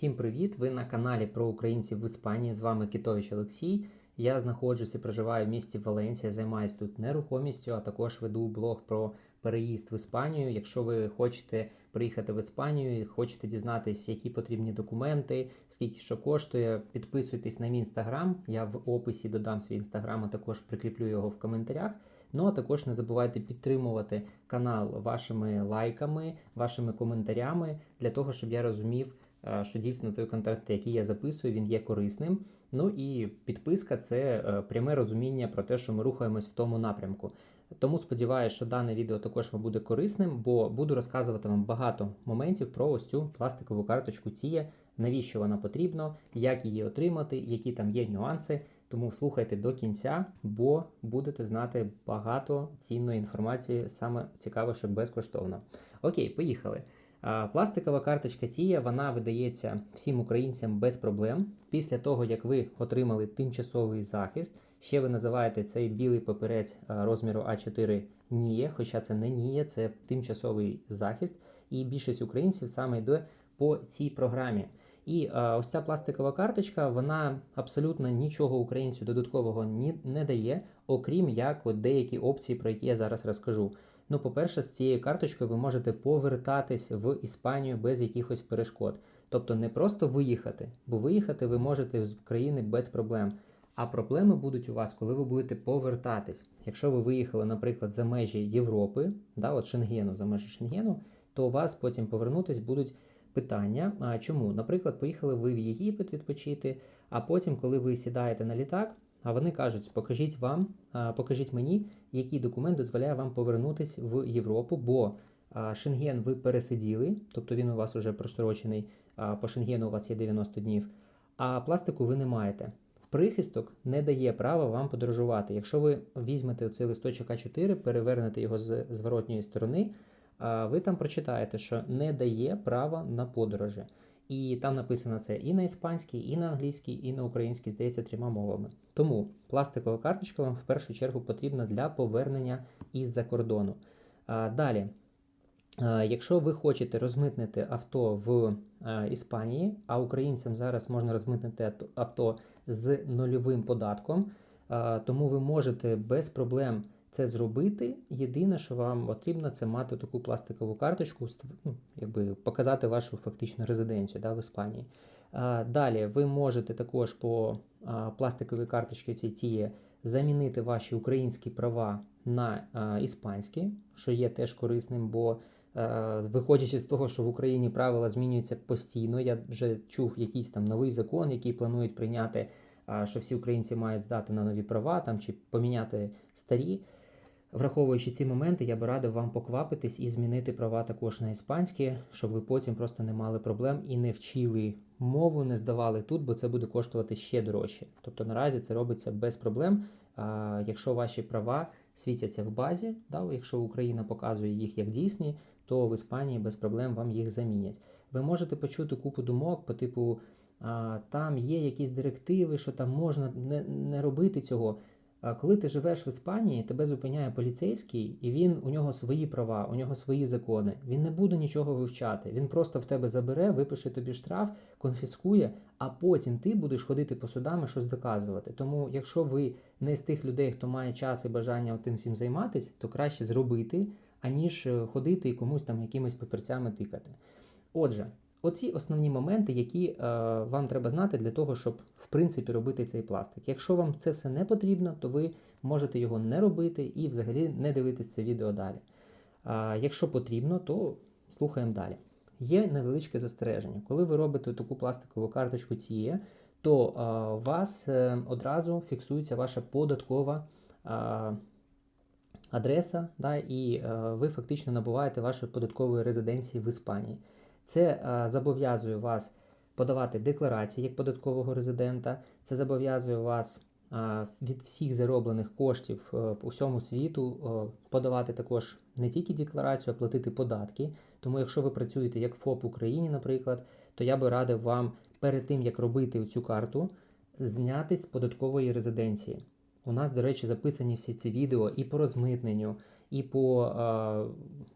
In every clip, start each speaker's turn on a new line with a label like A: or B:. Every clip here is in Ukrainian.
A: Всім привіт! Ви на каналі про українців в Іспанії. З вами Кітович Олексій. Я знаходжуся проживаю в місті Валенсія, займаюся тут нерухомістю, а також веду блог про переїзд в Іспанію. Якщо ви хочете приїхати в Іспанію, хочете дізнатися, які потрібні документи, скільки що коштує, підписуйтесь на мій інстаграм. Я в описі додам свій інстаграм, а також прикріплю його в коментарях. Ну а також не забувайте підтримувати канал вашими лайками, вашими коментарями для того, щоб я розумів, що дійсно той контент, який я записую, він є корисним. Ну і підписка це е, пряме розуміння про те, що ми рухаємось в тому напрямку. Тому сподіваюся, що дане відео також вам буде корисним, бо буду розказувати вам багато моментів про ось цю пластикову карточку Тія, навіщо вона потрібна, як її отримати, які там є нюанси. Тому слухайте до кінця, бо будете знати багато цінної інформації, саме цікаво, що безкоштовно. Окей, поїхали. А, Пластикова карточка Тія вона видається всім українцям без проблем. Після того, як ви отримали тимчасовий захист, ще ви називаєте цей білий папірець розміру А4 НІЄ, хоча це не НІЄ, це тимчасовий захист, і більшість українців саме йде по цій програмі. І е, ось ця пластикова карточка, вона абсолютно нічого українцю додаткового ні, не дає, окрім як от деякі опції, про які я зараз розкажу. Ну, по-перше, з цією карточкою ви можете повертатись в Іспанію без якихось перешкод. Тобто не просто виїхати, бо виїхати ви можете з країни без проблем. А проблеми будуть у вас, коли ви будете повертатись. Якщо ви виїхали, наприклад, за межі Європи, да, от Шенгену, за межі Шенгену, то у вас потім повернутись будуть питання. А чому? Наприклад, поїхали ви в Єгипет відпочити, а потім, коли ви сідаєте на літак, а вони кажуть, покажіть вам, покажіть мені, який документ дозволяє вам повернутись в Європу, бо Шенген ви пересиділи, тобто він у вас вже прострочений, по Шенгену у вас є 90 днів, а пластику ви не маєте. Прихисток не дає права вам подорожувати. Якщо ви візьмете цей листочок А4, перевернете його з зворотньої сторони, ви там прочитаєте, що не дає права на подорожі. І там написано це і на іспанській, і на англійській, і на українській, здається, трьома мовами. Тому пластикова карточка вам в першу чергу потрібна для повернення із-за кордону. А, Далі, а, якщо ви хочете розмитнити авто в а, Іспанії, а українцям зараз можна розмитнити авто з нульовим податком, а, тому ви можете без проблем це зробити. Єдине, що вам потрібно, це мати таку пластикову карточку, ну, якби показати вашу фактичну резиденцію да, в Іспанії. Далі ви можете також по пластиковій карточці цій тіє замінити ваші українські права на іспанські, що є теж корисним, бо виходячи з того, що в Україні правила змінюються постійно, я вже чув якийсь там новий закон, який планують прийняти, що всі українці мають здати на нові права там чи поміняти старі. Враховуючи ці моменти, я би радив вам поквапитись і змінити права також на іспанські, щоб ви потім просто не мали проблем і не вчили мову, не здавали тут, бо це буде коштувати ще дорожче. Тобто наразі це робиться без проблем. А, якщо ваші права світяться в базі, да, якщо Україна показує їх як дійсні, то в Іспанії без проблем вам їх замінять. Ви можете почути купу думок по типу, а, там є якісь директиви, що там можна не, не робити цього. Коли ти живеш в Іспанії, тебе зупиняє поліцейський, і він у нього свої права, у нього свої закони. Він не буде нічого вивчати. Він просто в тебе забере, випише тобі штраф, конфіскує, а потім ти будеш ходити по судам і щось доказувати. Тому, якщо ви не з тих людей, хто має час і бажання тим всім займатися, то краще зробити, аніж е, ходити і комусь там якимись папірцями тикати. Отже. Оці основні моменти, які е, вам треба знати для того, щоб в принципі робити цей пластик. Якщо вам це все не потрібно, то ви можете його не робити і взагалі не дивитися це відео далі. А якщо потрібно, то слухаємо далі. Є невеличке застереження. Коли ви робите таку пластикову карточку цієї, то е, у вас е, одразу фіксується ваша податкова. е, Адреса, да, і е, ви фактично набуваєте вашої податкової резиденції в Іспанії. Це е, зобов'язує вас подавати декларації як податкового резидента. Це зобов'язує вас е, від всіх зароблених коштів е, по всьому світу подавати також не тільки декларацію, а платити податки. Тому, якщо ви працюєте як ФОП в Україні, наприклад, то я би радив вам перед тим, як робити цю карту, зняти з податкової резиденції. У нас, до речі, записані всі ці відео і по розмитненню, і по е,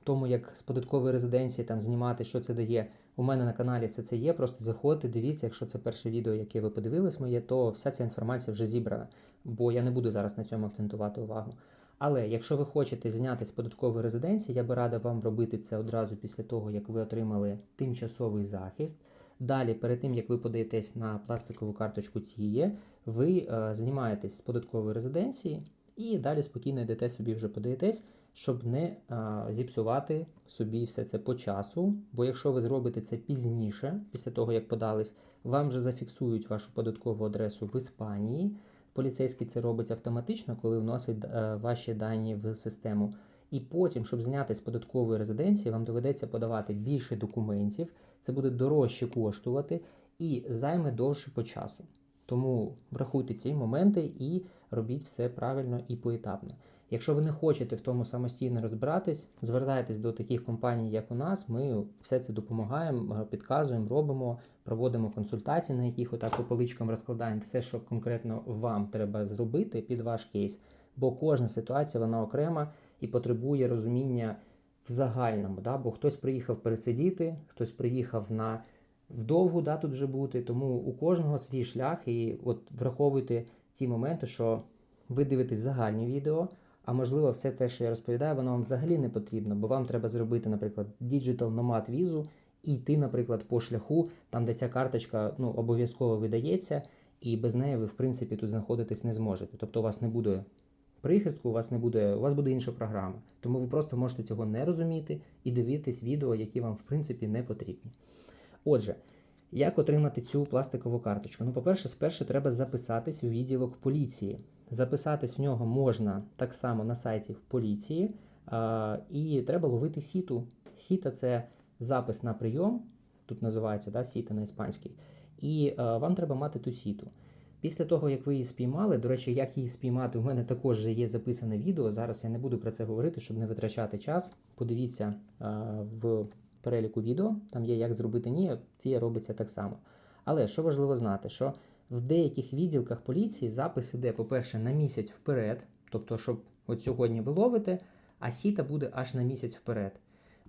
A: тому, як з податкової резиденції там знімати, що це дає У мене на каналі все це є. Просто заходьте, дивіться, якщо це перше відео, яке ви подивились моє, то вся ця інформація вже зібрана, бо я не буду зараз на цьому акцентувати увагу. Але якщо ви хочете зняти з податкової резиденції, я би радив вам робити це одразу після того, як ви отримали тимчасовий захист. Далі, перед тим як ви подаєтесь на пластикову карточку ціє, ви е, знімаєтесь з податкової резиденції і далі спокійно йдете собі вже подаєтесь, щоб не е, зіпсувати собі все це по часу. Бо якщо ви зробите це пізніше, після того як подались, вам вже зафіксують вашу податкову адресу в Іспанії. Поліцейський це робить автоматично, коли вносить е, ваші дані в систему. І потім, щоб зняти з податкової резиденції, вам доведеться подавати більше документів, це буде дорожче коштувати і займе довше по часу. Тому врахуйте ці моменти і робіть все правильно і поетапно. Якщо ви не хочете в тому самостійно розбиратись, звертайтесь до таких компаній, як у нас. Ми все це допомагаємо, підказуємо, робимо, проводимо консультації, на яких отак по поличкам розкладаємо все, що конкретно вам треба зробити під ваш кейс. Бо кожна ситуація вона окрема і потребує розуміння в загальному. Да? Бо хтось приїхав пересидіти, хтось приїхав на вдовгу да, тут вже бути. Тому у кожного свій шлях, і от враховуйте ті моменти, що ви дивитесь загальні відео. А можливо, все те, що я розповідаю, воно вам взагалі не потрібно, бо вам треба зробити, наприклад, Digital Nomad візу і йти, наприклад, по шляху, там, де ця карточка ну, обов'язково видається, і без неї ви, в принципі, тут знаходитись не зможете. Тобто у вас не буде прихистку, у вас не буде, у вас буде інша програма. Тому ви просто можете цього не розуміти і дивитись відео, які вам, в принципі, не потрібні. Отже, як отримати цю пластикову карточку? Ну, по-перше, спершу треба записатись у відділок поліції. Записатись в нього можна так само на сайті в поліції, а, і треба ловити сіту. Сіта це запис на прийом, тут називається да, сіта на іспанській, і а, вам треба мати ту сіту. Після того, як ви її спіймали, до речі, як її спіймати, у мене також є записане відео. Зараз я не буду про це говорити, щоб не витрачати час. Подивіться а, в переліку відео, там є як зробити ні, ті робиться так само. Але що важливо знати, що в деяких відділках поліції запис іде, по-перше, на місяць вперед, тобто, щоб от сьогодні ви ловите, а сіта буде аж на місяць вперед.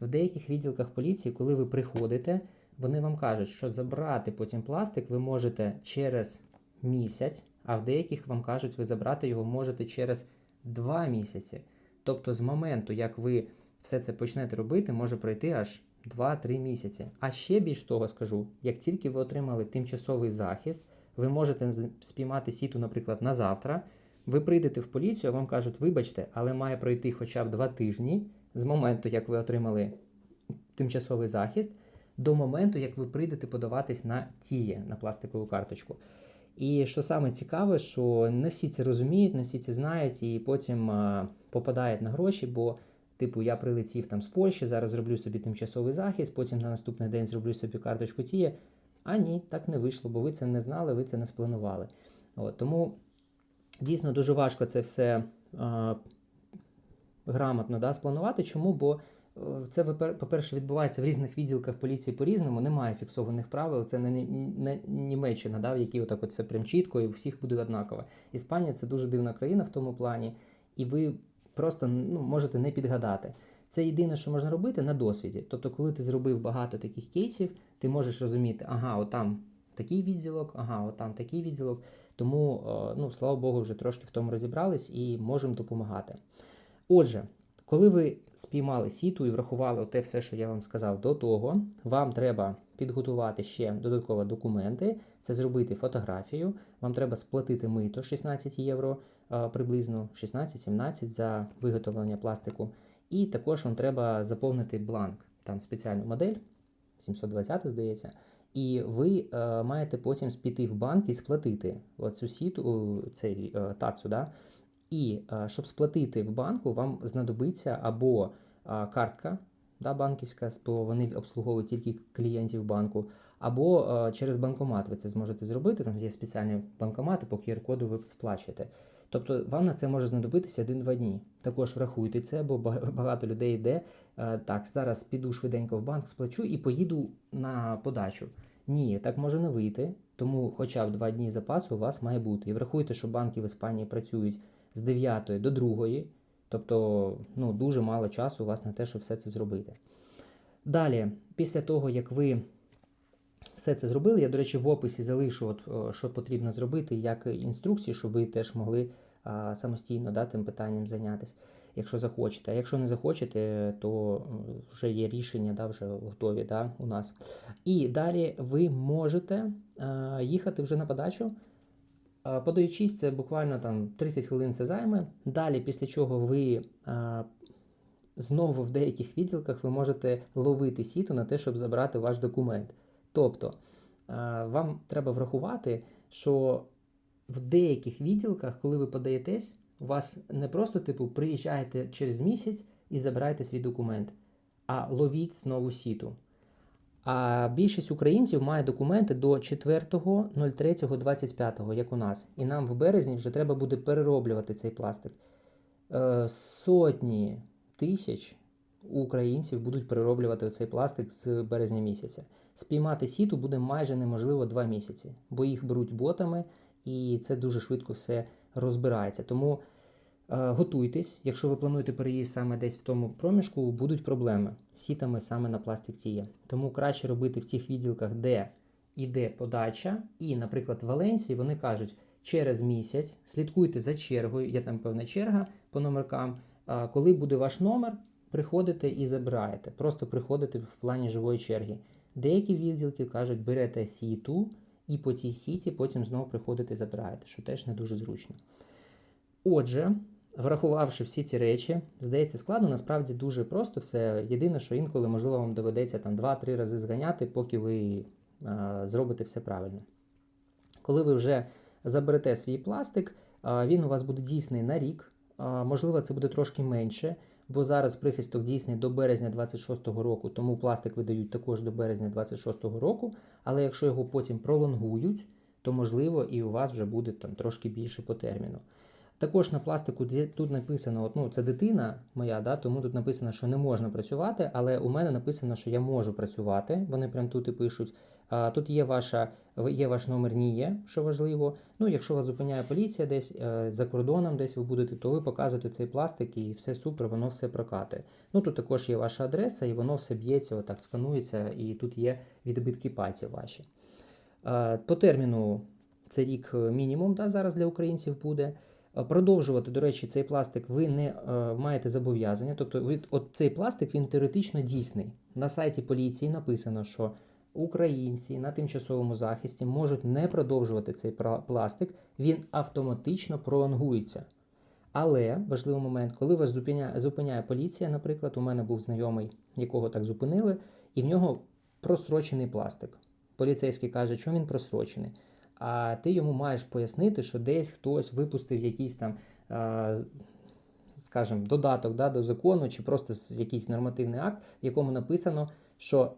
A: В деяких відділках поліції, коли ви приходите, вони вам кажуть, що забрати потім пластик ви можете через місяць, а в деяких вам кажуть, ви забрати його можете через 2 місяці. Тобто, з моменту, як ви все це почнете робити, може пройти аж 2-3 місяці. А ще більш того скажу, як тільки ви отримали тимчасовий захист, ви можете спіймати сіту, наприклад, на завтра. Ви прийдете в поліцію, вам кажуть, вибачте, але має пройти хоча б 2 тижні з моменту, як ви отримали тимчасовий захист, до моменту, як ви прийдете подаватись на тіє на пластикову карточку. І що саме цікаве, що не всі це розуміють, не всі це знають, і потім а, попадають на гроші, бо, типу, я прилетів там з Польщі, зараз зроблю собі тимчасовий захист, потім на наступний день зроблю собі карточку тіє. А ні, так не вийшло, бо ви це не знали, ви це не спланували. От, тому дійсно дуже важко це все а, грамотно да, спланувати. Чому? Бо е, це, по-перше, відбувається в різних відділках поліції по-різному, немає фіксованих правил. Це не, не Німеччина, да, в якій отак от все прям чітко і у всіх буде однаково. Іспанія це дуже дивна країна в тому плані, і ви просто ну, можете не підгадати. Це єдине, що можна робити на досвіді. Тобто, коли ти зробив багато таких кейсів, ти можеш розуміти, ага, отам такий відділок, ага, отам такий відділок. Тому, е, ну, слава Богу, вже трошки в тому розібрались і можемо допомагати. Отже, коли ви спіймали сіту і врахували те все, що я вам сказав до того, вам треба підготувати ще додатково документи, це зробити фотографію, вам треба сплатити мито 16 євро приблизно 16-17 за виготовлення пластику. І також вам треба заповнити бланк, там спеціальну модель, 720, здається. І ви е, маєте потім піти в банк і сплатити оцю сіту, цей е, тацу, да? І е, щоб сплатити в банку, вам знадобиться або е, картка да, банківська, бо вони обслуговують тільки клієнтів банку, або е, через банкомат ви це зможете зробити. Там є спеціальні банкомати, по QR-коду ви сплачуєте. Тобто вам на це може знадобитися 1-2 дні. Також врахуйте це, бо багато людей йде. е, Так, зараз піду швиденько в банк, сплачу і поїду на подачу. Ні, так може не вийти, тому хоча б 2 дні запасу у вас має бути. І врахуйте, що банки в Іспанії працюють з 9 до 2, тобто ну, дуже мало часу у вас на те, щоб все це зробити. Далі, після того, як ви все це зробили. Я, до речі, в описі залишу, от, що потрібно зробити, як інструкції, щоб ви теж могли самостійно да, тим питанням зайнятися, якщо захочете. А якщо не захочете, то вже є рішення, да, вже готові да, у нас. І далі ви можете їхати вже на подачу. Подаючись, це буквально там 30 хвилин це займе. Далі, після чого ви знову в деяких відділках ви можете ловити сіту на те, щоб забрати ваш документ. Тобто вам треба врахувати, що в деяких відділках, коли ви подаєтесь, у вас не просто типу приїжджаєте через місяць і забираєте свій документ, а ловіть знову сіту. А більшість українців має документи до 4.03.25, як у нас. І нам в березні вже треба буде перероблювати цей пластик. Е, Сотні тисяч українців будуть перероблювати цей пластик з березня місяця. Спіймати сіту буде майже неможливо 2 місяці, бо їх беруть ботами, і це дуже швидко все розбирається. Тому е, готуйтесь, якщо ви плануєте переїзд саме десь в тому проміжку, будуть проблеми з сітами саме на пластик тіє. Тому краще робити в тих відділках, де іде подача, і, наприклад, в Валенції вони кажуть, через місяць слідкуйте за чергою, є там певна черга по номеркам. А коли буде ваш номер, приходите і забираєте. Просто приходите в плані живої черги. Деякі відділки кажуть, берете сіту і по цій сіті потім знову приходите і забираєте, що теж не дуже зручно. Отже, врахувавши всі ці речі, здається, складно, насправді дуже просто все. Єдине, що інколи, можливо, вам доведеться там 2-3 рази зганяти, поки ви а, зробите все правильно. Коли ви вже заберете свій пластик, а, він у вас буде дійсний на рік. А, Можливо, це буде трошки менше, бо зараз прихисток дійсний до березня 26-го року, тому пластик видають також до березня 26-го року. Але якщо його потім пролонгують, то можливо і у вас вже буде там трошки більше по терміну. Також на пластику тут написано, от, ну, це дитина моя, да, тому тут написано, що не можна працювати, але у мене написано, що я можу працювати. Вони прям тут і пишуть. Тут є, ваша, є ваш номер НІЄ, що важливо. Ну, якщо вас зупиняє поліція десь е, за кордоном, десь ви будете, то ви показуєте цей пластик і все супер, воно все прокатує. Ну, тут також є ваша адреса, і воно все б'ється, отак сканується, і тут є відбитки пальців ваші. Е, По терміну це рік е, мінімум да, зараз для українців буде. Продовжувати, до речі, цей пластик ви не е, маєте зобов'язання. Тобто, ви, от цей пластик він теоретично дійсний. На сайті поліції написано, що українці на тимчасовому захисті можуть не продовжувати цей пластик, він автоматично пролонгується. Але важливий момент, коли вас зупиняє, зупиняє поліція, наприклад, у мене був знайомий, якого так зупинили, і в нього просрочений пластик. Поліцейський каже, що він просрочений. А ти йому маєш пояснити, що десь хтось випустив якийсь там, скажімо, додаток да, до закону, чи просто якийсь нормативний акт, в якому написано, що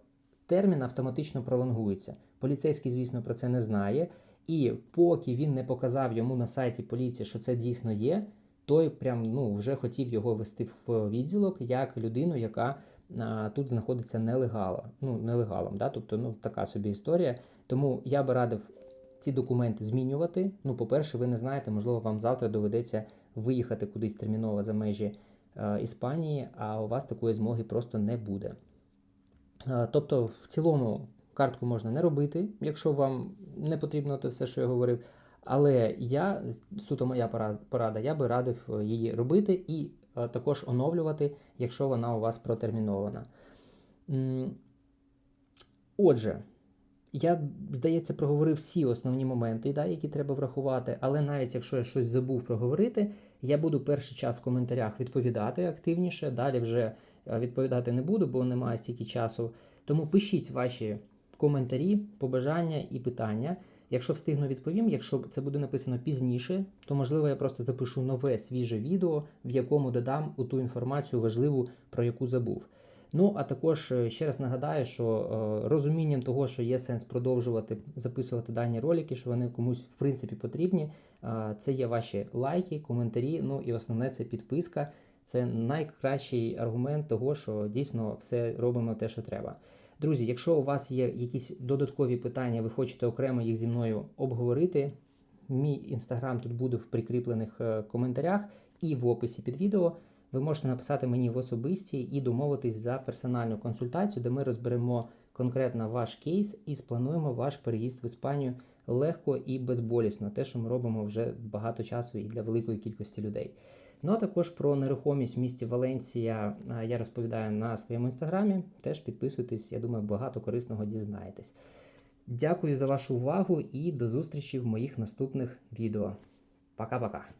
A: термін автоматично пролонгується. Поліцейський, звісно, про це не знає. І поки він не показав йому на сайті поліції, що це дійсно є, той прям ну, вже хотів його вести в відділок як людину, яка а, тут знаходиться нелегало, ну, нелегалом. Да? Тобто ну, така собі історія. Тому я би радив ці документи змінювати. Ну, по-перше, ви не знаєте, можливо, вам завтра доведеться виїхати кудись терміново за межі е, Іспанії, а у вас такої змоги просто не буде. Е, Тобто, в цілому картку можна не робити, якщо вам не потрібно те все, що я говорив. Але я, суто моя порада, я би радив е, її робити і е, також оновлювати, якщо вона у вас протермінована. Отже, я, здається, проговорив всі основні моменти, да, які треба врахувати, але навіть якщо я щось забув проговорити, я буду перший час в коментарях відповідати активніше. Далі вже відповідати не буду, бо немає стільки часу. Тому пишіть ваші коментарі, побажання і питання. Якщо встигну відповім, якщо це буде написано пізніше, то можливо я просто запишу нове свіже відео, в якому додам у ту інформацію важливу, про яку забув. Ну, а також е, ще раз нагадаю, що е, розумінням того, що є сенс продовжувати записувати дані ролики, що вони комусь в принципі потрібні. е, Це є ваші лайки, коментарі. Ну і основне це підписка. Це найкращий аргумент того, що дійсно все робимо те, що треба. Друзі, якщо у вас є якісь додаткові питання, ви хочете окремо їх зі мною обговорити. Мій інстаграм тут буде в прикріплених е, коментарях і в описі під відео. Ви можете написати мені в особисті і домовитись за персональну консультацію, де ми розберемо конкретно ваш кейс і сплануємо ваш переїзд в Іспанію легко і безболісно. Те, що ми робимо вже багато часу і для великої кількості людей. Ну а також про нерухомість в місті Валенція я розповідаю на своєму інстаграмі. Теж підписуйтесь, я думаю, багато корисного дізнаєтесь. Дякую за вашу увагу і до зустрічі в моїх наступних відео. Пока-пока.